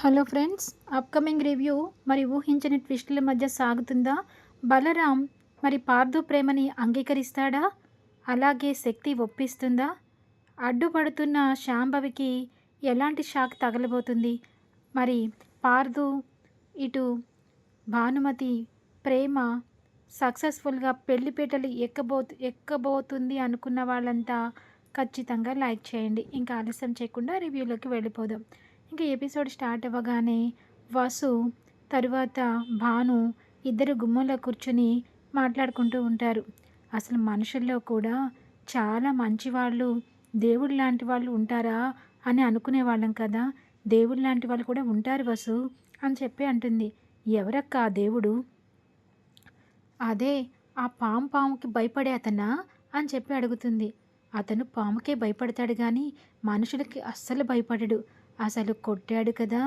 Hello friends upcoming review మరి ఊహించని ట్విస్టుల మధ్య సాగుతుందా? బలరాం మరి పార్థు ప్రేమని అంగీకరిస్తాడా? అలాగే శక్తి ఒప్పిస్తుందా? అడ్డుపడుతున్న శాంభవికి ఎలాంటి షాక్ తగలబోతుంది? మరి పార్థు ఇటు భానుమతి ప్రేమ సక్సెస్ఫుల్గా పెళ్ళిపీటలు ఎక్కబో ఎక్కబోతుంది అనుకున్న వాళ్ళంతా ఖచ్చితంగా లైక్ చేయండి. ఇంకా ఆలస్యం చేయకుండా రివ్యూలోకి వెళ్ళిపోదాం. ఇంకా ఎపిసోడ్ స్టార్ట్ అవ్వగానే వసు తరువాత భాను ఇద్దరు గుమ్మంలో కూర్చొని మాట్లాడుకుంటూ ఉంటారు. అసలు మనుషుల్లో కూడా చాలా మంచి వాళ్ళు దేవుడు లాంటి వాళ్ళు ఉంటారా అని అనుకునే వాళ్ళం కదా. దేవుడు లాంటి వాళ్ళు కూడా ఉంటారు వసు అని చెప్పి అంటుంది. ఎవరక్క ఆ దేవుడు? అదే ఆ పాము పాముకి భయపడే అతనా అని చెప్పి అడుగుతుంది. అతను పాముకే భయపడతాడు కానీ మనుషులకి అస్సలు భయపడడు. అసలు కొట్టాడు కదా.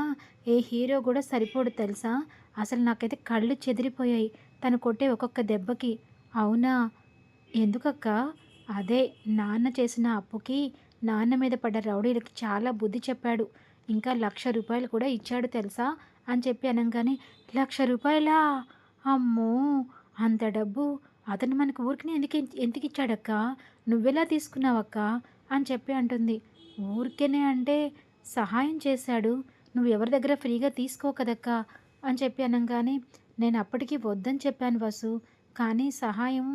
ఏ హీరో కూడా సరిపోడు తెలుసా? అసలు నాకైతే కళ్ళు చెదిరిపోయాయి తను కొట్టే ఒక్కొక్క దెబ్బకి. అవునా? ఎందుకక్క? అదే నాన్న చేసిన అప్పుకి నాన్న మీద పడ్డ రౌడీలకి చాలా బుద్ధి చెప్పాడు. ఇంకా లక్ష రూపాయలు కూడా ఇచ్చాడు తెలుసా? అని చెప్పి అనగానే లక్ష రూపాయలా? అమ్మో! అంత డబ్బు అతను మనకు ఊరికి ఎందుకు ఎందుకు ఇచ్చాడక్క? నువ్వెలా తీసుకున్నావక్క? అని చెప్పి అంటుంది. ఊరికేనే అంటే సహాయం చేశాడు. నువ్వు ఎవరి దగ్గర ఫ్రీగా తీసుకో కదక్కా అని చెప్పి అనగానే నేను అప్పటికి వద్దని చెప్పాను వసు కానీ సహాయం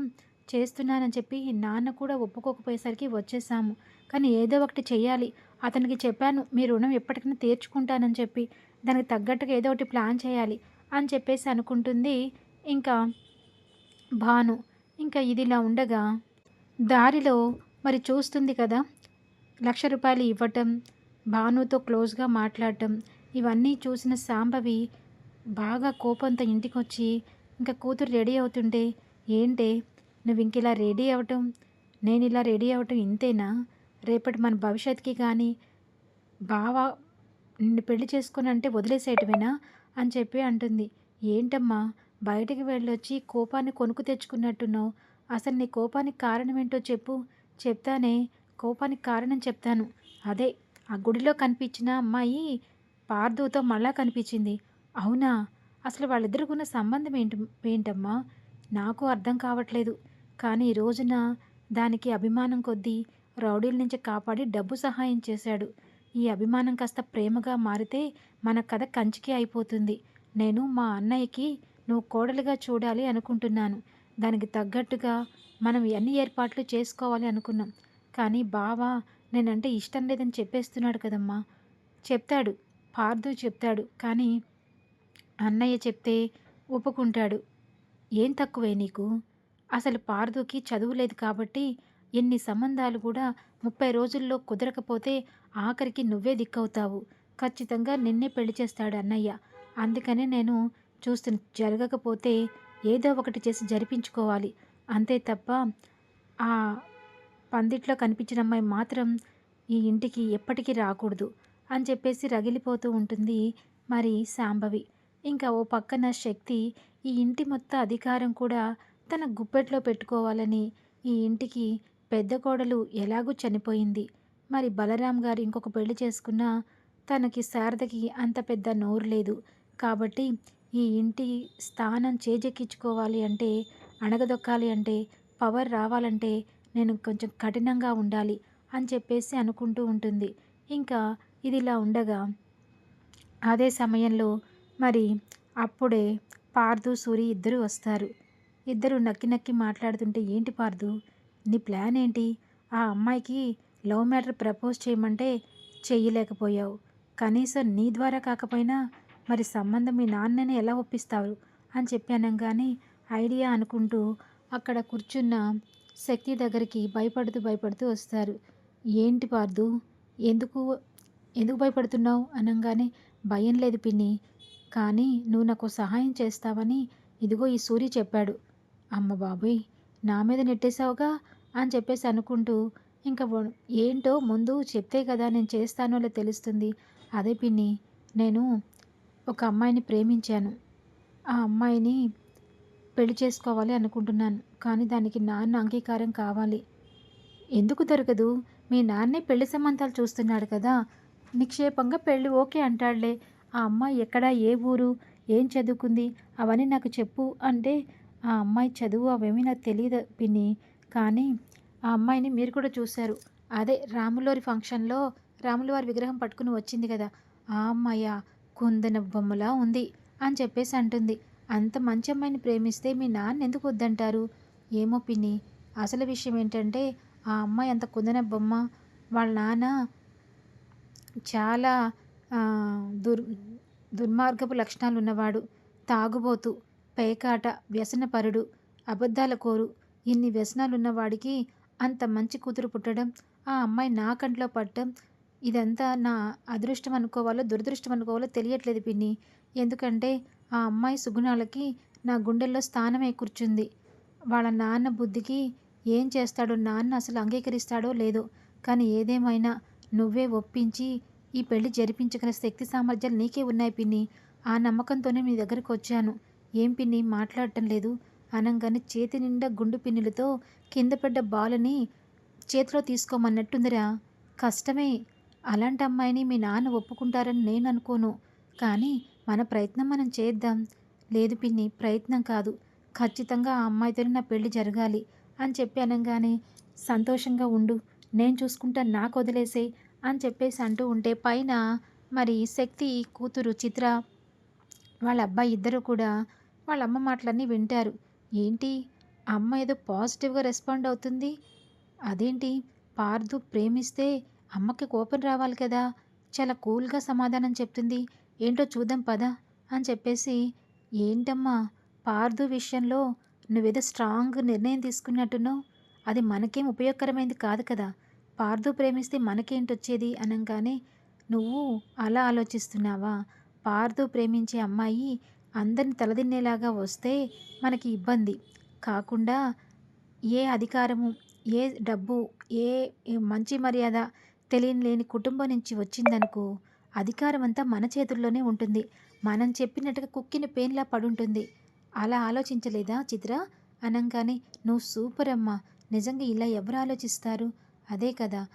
చేస్తున్నానని చెప్పి నాన్న కూడా ఒప్పుకోకపోయేసరికి వచ్చేసాము. కానీ ఏదో ఒకటి చేయాలి అతనికి చెప్పాను మీ రుణం ఎప్పటికైనా తీర్చుకుంటానని చెప్పి దానికి తగ్గట్టుగా ఏదో ఒకటి ప్లాన్ చేయాలి అని చెప్పేసి అనుకుంటుంది ఇంకా భాను. ఇంకా ఇదిలా ఉండగా దారిలో మరి చూస్తుంది కదా లక్ష రూపాయలు ఇవ్వటం భానుతో క్లోజ్గా మాట్లాడటం ఇవన్నీ చూసిన సాంబవి బాగా కోపంతో ఇంటికి వచ్చి ఇంకా కూతురు రెడీ అవుతుంటే ఏంటే? నువ్వు ఇంక ఇలా రెడీ అవ్వటం నేను ఇలా రెడీ అవ్వటం ఇంతేనా? రేపటి మన భవిష్యత్తుకి కానీ బావ నిన్ను పెళ్ళి చేసుకుని అంటే వదిలేసేయటమేనా? అని చెప్పి అంటుంది. ఏంటమ్మా? బయటికి వెళ్ళొచ్చి కోపాన్ని కొనుక్కు తెచ్చుకున్నట్టున్నావు. అసలు నీ కోపానికి కారణం ఏంటో చెప్పు. చెప్తానే. కోపానికి కారణం చెప్తాను. అదే ఆ గుడిలో కనిపించిన అమ్మాయి పార్థుతో మళ్ళా కనిపించింది. అవునా? అసలు వాళ్ళిద్దరికున్న సంబంధం ఏంటి ఏంటమ్మా? నాకు అర్థం కావట్లేదు. కానీ ఈ రోజున దానికి అభిమానం కొద్దీ రౌడీల నుంచి కాపాడి డబ్బు సహాయం చేశాడు. ఈ అభిమానం కాస్త ప్రేమగా మారితే మన కథ కంచికి అయిపోతుంది. నేను మా అన్నయ్యకి నువ్వు కోడలుగా చూడాలి అనుకుంటున్నాను. దానికి తగ్గట్టుగా మనం అన్ని ఏర్పాట్లు చేసుకోవాలి అనుకున్నాం. కానీ బావా నేనంటే ఇష్టం లేదని చెప్పేస్తున్నాడు కదమ్మా. చెప్తాడు పార్థు చెప్తాడు కానీ అన్నయ్య చెప్తే ఒప్పుకుంటాడు. ఏం తక్కువే నీకు? అసలు పార్థుకి చదువు లేదు కాబట్టి ఎన్ని సంబంధాలు కూడా ముప్పై రోజుల్లో కుదరకపోతే ఆఖరికి నువ్వే దిక్కవుతావు. ఖచ్చితంగా నిన్నే పెళ్ళి చేస్తాడు అన్నయ్య. అందుకనే నేను చూస్తున్న జరగకపోతే ఏదో ఒకటి చేసి జరిపించుకోవాలి. అంతే తప్ప ఆ పందిట్లో కనిపించిన అమ్మాయి మాత్రం ఈ ఇంటికి ఎప్పటికీ రాకూడదు అని చెప్పేసి రగిలిపోతూ ఉంటుంది మరి శాంభవి. ఇంకా ఓ పక్కన శక్తి ఈ ఇంటి మొత్తం అధికారం కూడా తన గుప్పెట్లో పెట్టుకోవాలని ఈ ఇంటికి పెద్ద కోడలు ఎలాగూ చనిపోయింది. మరి బలరాం గారు ఇంకొక పెళ్ళి చేసుకున్నా తనకి శారదకి అంత పెద్ద నోరు లేదు. కాబట్టి ఈ ఇంటి స్థానం చేజెక్కించుకోవాలి అంటే అణగదొక్కాలి అంటే పవర్ రావాలంటే నేను కొంచెం కఠినంగా ఉండాలి అని చెప్పేసి అనుకుంటూ ఉంటుంది. ఇంకా ఇది ఇలా ఉండగా అదే సమయంలో మరి అప్పుడే పార్దు సూరి ఇద్దరు వస్తారు. ఇద్దరు నక్కి నక్కి మాట్లాడుతుంటే ఏంటి పార్దు నీ ప్లాన్ ఏంటి? ఆ అమ్మాయికి లవ్ మ్యాటర్ ప్రపోజ్ చేయమంటే చేయలేకపోయావు కనీసం నీ ద్వారా కాకపోయినా మరి సంబంధం మీ నాన్నని ఎలా ఒప్పిస్తారు అని చెప్పాను కానీ ఐడియా అనుకుంటూ అక్కడ కూర్చున్న శక్తి దగ్గరికి భయపడుతూ భయపడుతూ వస్తారు. ఏంటి పార్దు? ఎందుకు ఎందుకు భయపడుతున్నావు? అనగానే భయం లేదు పిన్ని కానీ నువ్వు నాకు సహాయం చేస్తావని ఇదిగో ఈ సూరి చెప్పాడు. అమ్మ బాబోయ్ నా మీద నెట్టేశావుగా? అని చెప్పేసి అనుకుంటూ ఇంకా ఏంటో ముందు చెప్తే కదా నేను చేస్తానో తెలుస్తుంది. అదే పిన్ని నేను ఒక అమ్మాయిని ప్రేమించాను. ఆ అమ్మాయిని పెళ్ళి చేసుకోవాలి అనుకుంటున్నాను. కానీ దానికి నాన్న అంగీకారం కావాలి. ఎందుకు దొరకదు? మీ నాన్నే పెళ్ళి సంబంధాలు చూస్తున్నాడు కదా. నిక్షేపంగా పెళ్ళి ఓకే అంటాడులే. ఆ అమ్మాయి ఎక్కడ? ఏ ఊరు? ఏం చదువుకుంది? అవన్నీ నాకు చెప్పు అంటే ఆ అమ్మాయి చదువు అవేమీ నాకు తెలియదు పిన్ని. కానీ ఆ అమ్మాయిని మీరు కూడా చూశారు. అదే రాములవారి ఫంక్షన్లో రాములవారి విగ్రహం పట్టుకుని వచ్చింది కదా. ఆ అమ్మాయ? కుందన బొమ్మలా ఉంది అని చెప్పేసి అంటుంది. అంత మంచి అమ్మాయిని ప్రేమిస్తే మీ నాన్న ఎందుకు వద్దంటారు? ఏమో పిన్ని. అసలు విషయం ఏంటంటే ఆ అమ్మాయి అంత కుందన బొమ్మ వాళ్ళ నాన్న చాలా దుర్ దుర్మార్గపు లక్షణాలు ఉన్నవాడు తాగుబోతు పేకాట వ్యసనపరుడు అబద్ధాల కోరు ఇన్ని వ్యసనాలు ఉన్నవాడికి అంత మంచి కూతురు పుట్టడం ఆ అమ్మాయి నా కంట్లో పట్టడం ఇదంతా నా అదృష్టం అనుకోవాలో దురదృష్టం అనుకోవాలో తెలియట్లేదు పిన్ని. ఎందుకంటే ఆ అమ్మాయి సుగుణాలకి నా గుండెల్లో స్థానమే కూర్చుంది వాళ్ళ నాన్న బుద్ధికి ఏం చేస్తాడో నాన్న అసలు అంగీకరిస్తాడో లేదో కానీ ఏదేమైనా నువ్వే ఒప్పించి ఈ పెళ్ళి జరిపించగల శక్తి సామర్థ్యాలు నీకే ఉన్నాయి పిన్ని. ఆ నమ్మకంతోనే మీ దగ్గరికి వచ్చాను. ఏం పిన్ని మాట్లాడటం లేదు. అనంగానే చేతి నిండా గుండు పిన్నులతో కింద పడ్డ బాలుని చేతిలో తీసుకోమన్నట్టుందిరా. కష్టమే. అలాంటి అమ్మాయిని మీ నాన్న ఒప్పుకుంటారని నేను అనుకోను. కానీ మన ప్రయత్నం మనం చేద్దాం. లేదు పిన్ని ప్రయత్నం కాదు. ఖచ్చితంగా ఆ అమ్మాయితోనే నా పెళ్ళి జరగాలి అని చెప్పి అనగానే సంతోషంగా ఉండు. నేను చూసుకుంటా నాకు వదిలేసే అని చెప్పేసి అంటూ ఉంటే పైన మరి శక్తి కూతురు చిత్ర వాళ్ళ అబ్బాయి ఇద్దరు కూడా వాళ్ళ అమ్మ మాటలన్నీ వింటారు. ఏంటి? అమ్మ ఏదో పాజిటివ్గా రెస్పాండ్ అవుతుంది? అదేంటి? పార్దు ప్రేమిస్తే అమ్మకి కోపం రావాలి కదా? చాలా కూల్గా సమాధానం చెప్తుంది. ఏంటో చూద్దాం పదా అని చెప్పేసి ఏంటమ్మా పార్దు విషయంలో నువ్వేదో స్ట్రాంగ్ నిర్ణయం తీసుకున్నట్టున్నావు. అది మనకేం ఉపయోగకరమైంది కాదు కదా. పార్దు ప్రేమిస్తే మనకేంటి వచ్చేది? అనగానే నువ్వు అలా ఆలోచిస్తున్నావా? పార్దు ప్రేమించే అమ్మాయి అందరిని తలదిన్నేలాగా వస్తే మనకి ఇబ్బంది. కాకుండా ఏ అధికారము ఏ డబ్బు ఏ మంచి మర్యాద తెలియని లేని కుటుంబం నుంచి వచ్చిందనుకో అధికారమంతా మన చేతుల్లోనే ఉంటుంది. మనం చెప్పినట్టుగా కుక్కిన పేన్లా పడుంటుంది. అలా ఆలోచించలేదా చిత్ర? అనంగానే నువ్వు సూపర్ అమ్మా. నిజంగా ఇలా ఎవరు ఆలోచిస్తారు? అదే కదా.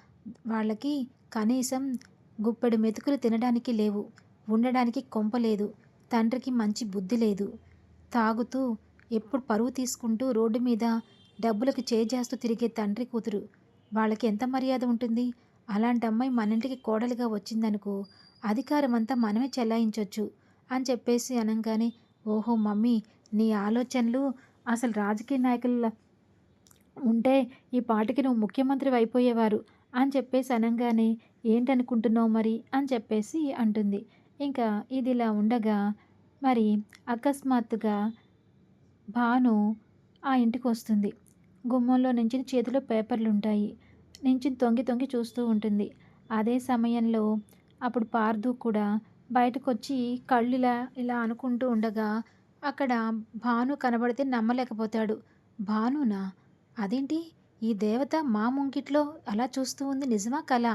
వాళ్ళకి కనీసం గుప్పెడు మెతుకులు తినడానికి లేవు. ఉండడానికి కొంప లేదు. తండ్రికి మంచి బుద్ధి లేదు. తాగుతూ ఎప్పుడు పరువు తీసుకుంటూ రోడ్డు మీద డబ్బులకు చేజేస్తూ తిరిగే తండ్రి కూతురు. వాళ్ళకి ఎంత మర్యాద ఉంటుంది? అలాంటి అమ్మాయి మన ఇంటికి కోడలిగా వచ్చిందనుకో అధికారం అంతా మనమే చెలాయించవచ్చు అని చెప్పేసి అనగానే ఓహో మమ్మీ నీ ఆలోచనలు అసలు రాజకీయ నాయకుల ఉంటే ఈ పాటికి నువ్వు ముఖ్యమంత్రి అయిపోయేవారు అని చెప్పేసి అనగానే ఏంటనుకుంటున్నావు మరి అని చెప్పేసి అంటుంది. ఇంకా ఇది ఇలా ఉండగా మరి అకస్మాత్తుగా భాను ఆ ఇంటికి వస్తుంది. గుమ్మంలో నుంచి చేతిలో పేపర్లు ఉంటాయి నుంచి తొంగి తొంగి చూస్తూ ఉంటుంది. అదే సమయంలో అప్పుడు పార్దు కూడా బయటకు వచ్చి కళ్ళు ఇలా ఇలా అనుకుంటూ ఉండగా అక్కడ భాను కనబడితే నమ్మలేకపోతాడు. భానునా? అదేంటి? ఈ దేవత మా ముంగిట్లో అలా చూస్తూ ఉంది నిజమా కళ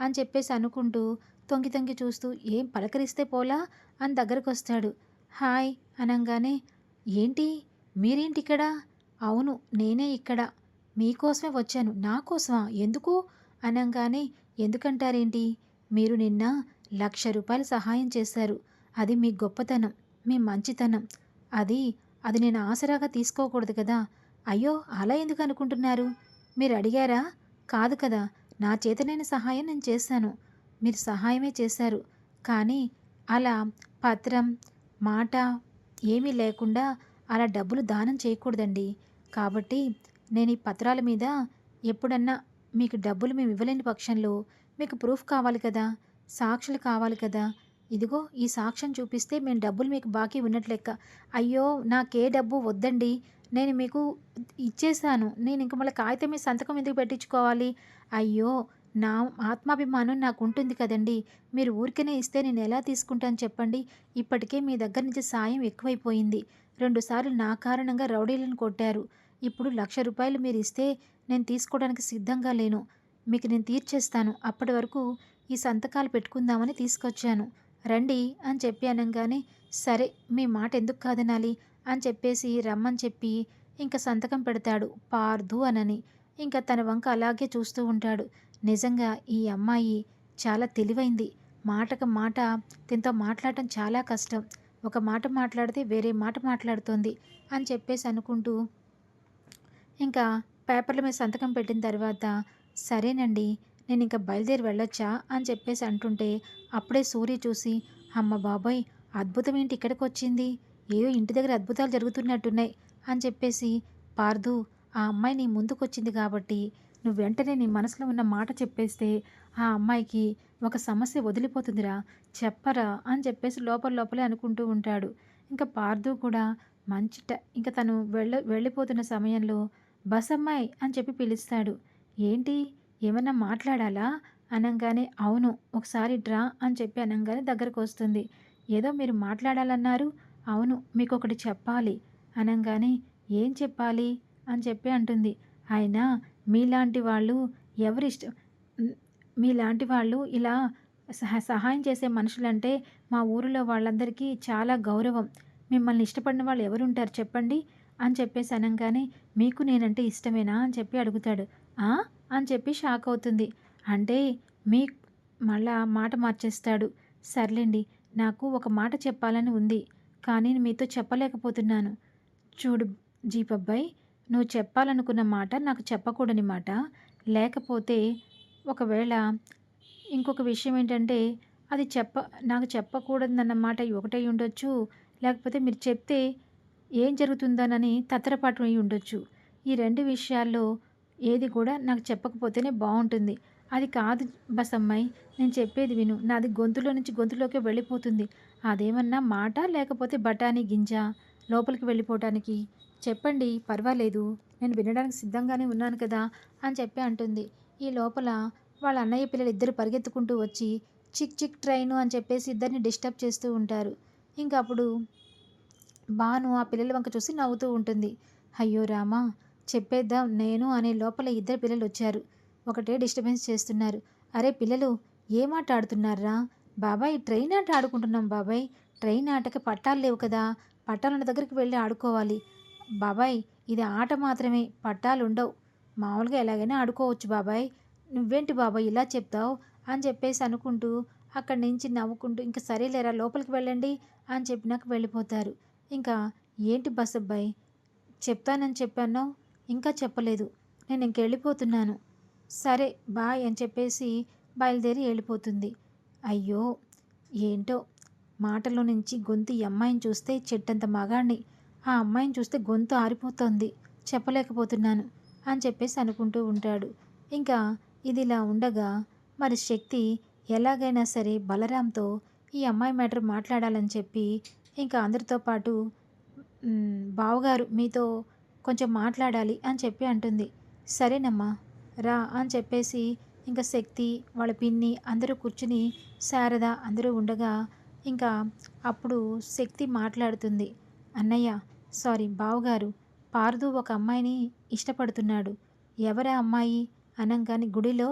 అని చెప్పేసి అనుకుంటూ తొంగి తొంగి చూస్తూ ఏం పలకరిస్తే పోలా అని దగ్గరకు వస్తాడు హాయ్ అనగానే ఏంటి? మీరేంటి ఇక్కడ అవును నేనే ఇక్కడ. మీకోసమే వచ్చాను. నా కోసమా ఎందుకు? అనంగానే ఎందుకంటారేంటి? మీరు నిన్న లక్ష రూపాయలు సహాయం చేశారు. అది మీ గొప్పతనం మీ మంచితనం. అది అది నేను ఆసరాగా తీసుకోకూడదు కదా. అయ్యో అలా ఎందుకు అనుకుంటున్నారు? మీరు అడిగారా కాదు కదా. నా చేతనైన సహాయం నేను చేశాను. మీరు సహాయమే చేశారు. కానీ అలా పత్రం మాట ఏమీ లేకుండా అలా డబ్బులు దానం చేయకూడదండి. కాబట్టి నేను ఈ పత్రాల మీద ఎప్పుడన్నా మీకు డబ్బులు మేము ఇవ్వలేని పక్షంలో మీకు ప్రూఫ్ కావాలి కదా సాక్షులు కావాలి కదా? ఇదిగో ఈ సాక్ష్యం చూపిస్తే మేము డబ్బులు మీకు బాకీ ఉన్నట్లెక్క అయ్యో నాకే డబ్బు వద్దండి. నేను మీకు ఇచ్చేసాను నేను ఇంక మళ్ళీ కాగితం మీ సంతకం ఎందుకు పెట్టించుకోవాలి? అయ్యో నా ఆత్మాభిమానం నాకు ఉంటుంది కదండి. మీరు ఊరికనే ఇస్తే నేను ఎలా తీసుకుంటాను చెప్పండి? ఇప్పటికే మీ దగ్గర నుంచి సాయం ఎక్కువైపోయింది. రెండుసార్లు నా కారణంగా రౌడీలను కొట్టారు. ఇప్పుడు లక్ష రూపాయలు మీరు ఇస్తే నేను తీసుకోవడానికి సిద్ధంగా లేను. మీకు నేను తీర్చేస్తాను. అప్పటి వరకు ఈ సంతకాలు పెట్టుకుందామని తీసుకొచ్చాను. రండి అని చెప్పి అనగానే సరే మీ మాట ఎందుకు కాదనాలి? అని చెప్పేసి రమ్మని చెప్పి ఇంకా సంతకం పెడతాడు పార్దు అనని. ఇంకా తన వంక అలాగే చూస్తూ ఉంటాడు. నిజంగా ఈ అమ్మాయి చాలా తెలివైంది. మాటకు మాట తనతో మాట్లాడటం చాలా కష్టం. ఒక మాట మాట్లాడితే వేరే మాట మాట్లాడుతోంది అని చెప్పేసి అనుకుంటూ ఇంకా పేపర్ల మీద సంతకం పెట్టిన తర్వాత సరేనండి నేను ఇంకా బయలుదేరి వెళ్ళొచ్చా అని చెప్పేసి అంటుంటే అప్పుడే సూర్య చూసి అమ్మ బాబాయ్ అద్భుతం ఏంటి ఇక్కడికి వచ్చింది ఏదో ఇంటి దగ్గర అద్భుతాలు జరుగుతున్నట్టున్నాయి అని చెప్పేసి పార్దు ఆ అమ్మాయి నీ ముందుకొచ్చింది కాబట్టి నువ్వు వెంటనే నీ మనసులో ఉన్న మాట చెప్పేస్తే ఆ అమ్మాయికి ఒక సమస్య వదిలిపోతుందిరా చెప్పరా అని చెప్పేసి లోపల లోపలే అనుకుంటూ ఉంటాడు. ఇంకా పార్దు కూడా మంచి ఇంకా తను వెళ్ళ వెళ్ళిపోతున్న సమయంలో బసమ్మాయ్ అని చెప్పి పిలుస్తాడు. ఏంటి? ఏమన్నా మాట్లాడాలా? అనంగానే అవును ఒకసారి డ్రా అని చెప్పి అనంగానే దగ్గరకు వస్తుంది. ఏదో మీరు మాట్లాడాలన్నారు. అవును మీకు ఒకటి చెప్పాలి. అనంగానే ఏం చెప్పాలి? అని చెప్పి అంటుంది. అయినా మీలాంటి వాళ్ళు ఎవరిష్టం మీలాంటి వాళ్ళు ఇలా సహ సహాయం చేసే మనుషులంటే మా ఊరిలో వాళ్ళందరికీ చాలా గౌరవం. మిమ్మల్ని ఇష్టపడిన వాళ్ళు ఎవరుంటారు చెప్పండి? అని చెప్పేసి అనగానే మీకు నేనంటే ఇష్టమేనా? అని చెప్పి అడుగుతాడు. "ఆ?" అని చెప్పి షాక్ అవుతుంది. అంటే మీ మళ్ళా మాట మార్చేస్తాడు. సర్లేండి నాకు ఒక మాట చెప్పాలని ఉంది కానీ మీతో చెప్పలేకపోతున్నాను. చూడు జీపబ్బాయి నువ్వు చెప్పాలనుకున్న మాట నాకు చెప్పకూడని మాట. లేకపోతే ఒకవేళ ఇంకొక విషయం ఏంటంటే అది చెప్ప నాకు చెప్పకూడదన్నమాట ఒకటే ఒకటై ఉండొచ్చు. లేకపోతే మీరు చెప్తే ఏం జరుగుతుందోనని తత్తరపాటు అయి ఉండొచ్చు. ఈ రెండు విషయాల్లో ఏది కూడా నాకు చెప్పకపోతేనే బాగుంటుంది అది కాదు బసమ్మాయి నేను చెప్పేది విను. నాది గొంతులో నుంచి గొంతులోకి వెళ్ళిపోతుంది. అదేమన్నా మాట లేకపోతే బఠానీ గింజ లోపలికి వెళ్ళిపోవటానికి? చెప్పండి పర్వాలేదు. నేను వినడానికి సిద్ధంగానే ఉన్నాను కదా అని చెప్పి అంటుంది. ఈ లోపల వాళ్ళ అన్నయ్య పిల్లలు ఇద్దరు పరిగెత్తుకుంటూ వచ్చి చిక్ చిక్ ట్రైను అని చెప్పేసి ఇద్దరిని డిస్టర్బ్ చేస్తూ ఉంటారు. ఇంకా భాను బాను ఆ పిల్లల వంక చూసి నవ్వుతూ ఉంటుంది. అయ్యో రామా చెప్పేద్దాం నేను అనే లోపల ఇద్దరు పిల్లలు వచ్చారు. ఒకటే డిస్టర్బెన్స్ చేస్తున్నారు. అరే పిల్లలు ఏం ఆట ఆడుతున్నారా? బాబాయ్ ట్రైన్ ఆట ఆడుకుంటున్నాం బాబాయ్. ట్రైన్ ఆటకి పట్టాలు లేవు కదా. పట్టాలున్న దగ్గరికి వెళ్ళి ఆడుకోవాలి. బాబాయ్ ఇది ఆట మాత్రమే. పట్టాలు ఉండవు. మామూలుగా ఎలాగైనా ఆడుకోవచ్చు బాబాయ్. నువ్వేంటి బాబాయ్ ఇలా చెప్తావు? అని చెప్పేసి అనుకుంటూ అక్కడి నుంచి నవ్వుకుంటూ ఇంకా సరేలేరా లోపలికి వెళ్ళండి అని చెప్పినాక వెళ్ళిపోతారు. ఇంకా ఏంటి బస్ అబ్బాయి చెప్తానని చెప్పాను? ఇంకా చెప్పలేదు. నేను ఇంక వెళ్ళిపోతున్నాను. సరే బాయ్ అని చెప్పేసి బయలుదేరి వెళ్ళిపోతుంది. అయ్యో! ఏంటో? మాటలో నుంచి గొంతు ఈ అమ్మాయిని చూస్తే చెట్టంత మగాణ్ణి. ఆ అమ్మాయిని చూస్తే గొంతు ఆరిపోతుంది. చెప్పలేకపోతున్నాను అని చెప్పేసి అనుకుంటూ ఉంటాడు. ఇంకా ఇది ఇలా ఉండగా మరి శక్తి ఎలాగైనా సరే బలరాంతో ఈ అమ్మాయి మ్యాటర్ మాట్లాడాలని చెప్పి ఇంకా అందరితో పాటు బావగారు మీతో కొంచెం మాట్లాడాలి అని చెప్పి అంటుంది. సరేనమ్మా రా అని చెప్పేసి ఇంకా శక్తి వాళ్ళ పిన్ని అందరూ కూర్చుని శారద అందరూ ఉండగా ఇంకా అప్పుడు శక్తి మాట్లాడుతుంది. అన్నయ్య సారీ బావగారు పార్దు ఒక అమ్మాయిని ఇష్టపడుతున్నాడు. ఎవరా అమ్మాయి? అనంగాని గుడిలో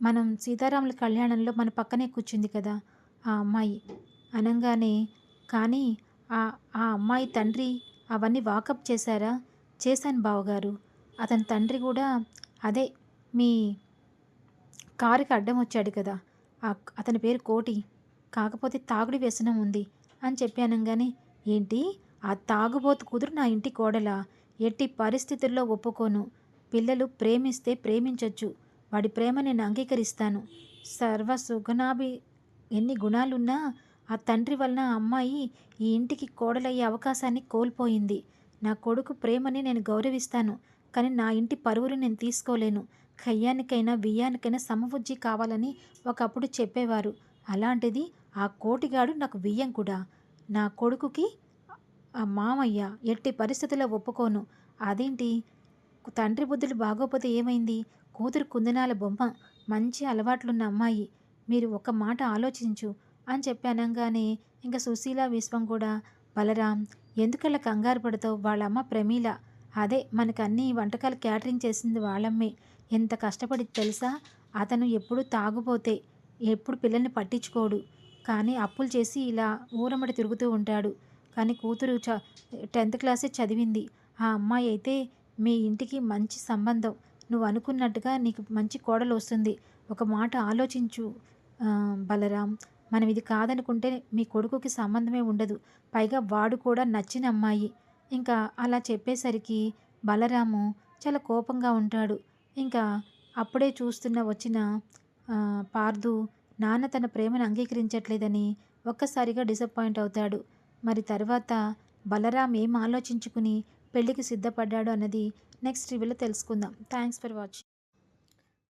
మనం సీతారాముల కళ్యాణంలో మన పక్కనే కూర్చుంది కదా. ఆ అమ్మాయి అనంగానే కానీ ఆ ఆ అమ్మాయి తండ్రి అవన్నీ వాకప్ చేశారా? చేశాను బావగారు. అతని తండ్రి కూడా అదే మీ కారుకి అడ్డం వచ్చాడు కదా. ఆ అతని పేరు కోటి. కాకపోతే తాగుడు వ్యసనం ఉంది అని చెప్పి అనగానే ఏంటి? ఆ తాగుబోతు కుదురు నా ఇంటి కోడలా. ఎట్టి పరిస్థితుల్లో ఒప్పుకోను. పిల్లలు ప్రేమిస్తే ప్రేమించొచ్చు. వాడి ప్రేమ నేను అంగీకరిస్తాను. సర్వ సుగుణాభి ఎన్ని గుణాలున్నా ఆ తండ్రి వలన ఆ అమ్మాయి ఈ ఇంటికి కోడలయ్యే అవకాశాన్ని కోల్పోయింది. నా కొడుకు ప్రేమని నేను గౌరవిస్తాను కానీ నా ఇంటి పరువులు నేను తీసుకోలేను. కయ్యానికైనా బియ్యానికైనా సమబుజ్జి కావాలని ఒకప్పుడు చెప్పేవారు. అలాంటిది ఆ కోటిగాడు నాకు బియ్యం కూడా. నా కొడుకుకి ఆ మామయ్య ఎట్టి పరిస్థితుల్లో ఒప్పుకోను. అదేంటి? తండ్రి బుద్ధులు బాగోపోతే ఏమైంది? కూతురు కుందనాల బొమ్మ మంచి అలవాట్లున్న అమ్మాయి. మీరు ఒక మాట ఆలోచించు అని చెప్పి అనగానే ఇంకా సుశీల విశ్వం కూడా బలరాం ఎందుకలా కంగారు పడతావు? వాళ్ళ అమ్మ ప్రమీల. అదే మనకు అన్ని వంటకాలు క్యాటరింగ్ చేసింది వాళ్ళమ్మే. ఎంత కష్టపడి తెలుసా? అతను ఎప్పుడు తాగుపోతే ఎప్పుడు పిల్లల్ని పట్టించుకోడు. కానీ అప్పులు చేసి ఇలా ఊరమ్మడి తిరుగుతూ ఉంటాడు. కానీ కూతురు చ టెన్త్ క్లాసే చదివింది. ఆ అమ్మాయి అయితే మీ ఇంటికి మంచి సంబంధం. నువ్వు అనుకున్నట్టుగా నీకు మంచి కోడలు వస్తుంది ఒక మాట ఆలోచించు. బలరాం మనం ఇది కాదనుకుంటే మీ కొడుకుకి సంబంధమే ఉండదు. పైగా వాడు కూడా నచ్చిన అమ్మాయి. ఇంకా అలా చెప్పేసరికి బలరాము చాలా కోపంగా ఉంటాడు. ఇంకా అప్పుడే చూస్తున్న వచ్చిన పార్దు నాన్న తన ప్రేమను అంగీకరించట్లేదని ఒక్కసారిగా డిసప్పాయింట్ అవుతాడు. మరి తర్వాత బలరాం ఏం ఆలోచించుకుని పెళ్ళికి సిద్ధపడ్డాడు అన్నది నెక్స్ట్ రివ్యూలో తెలుసుకుందాం. Thanks for watching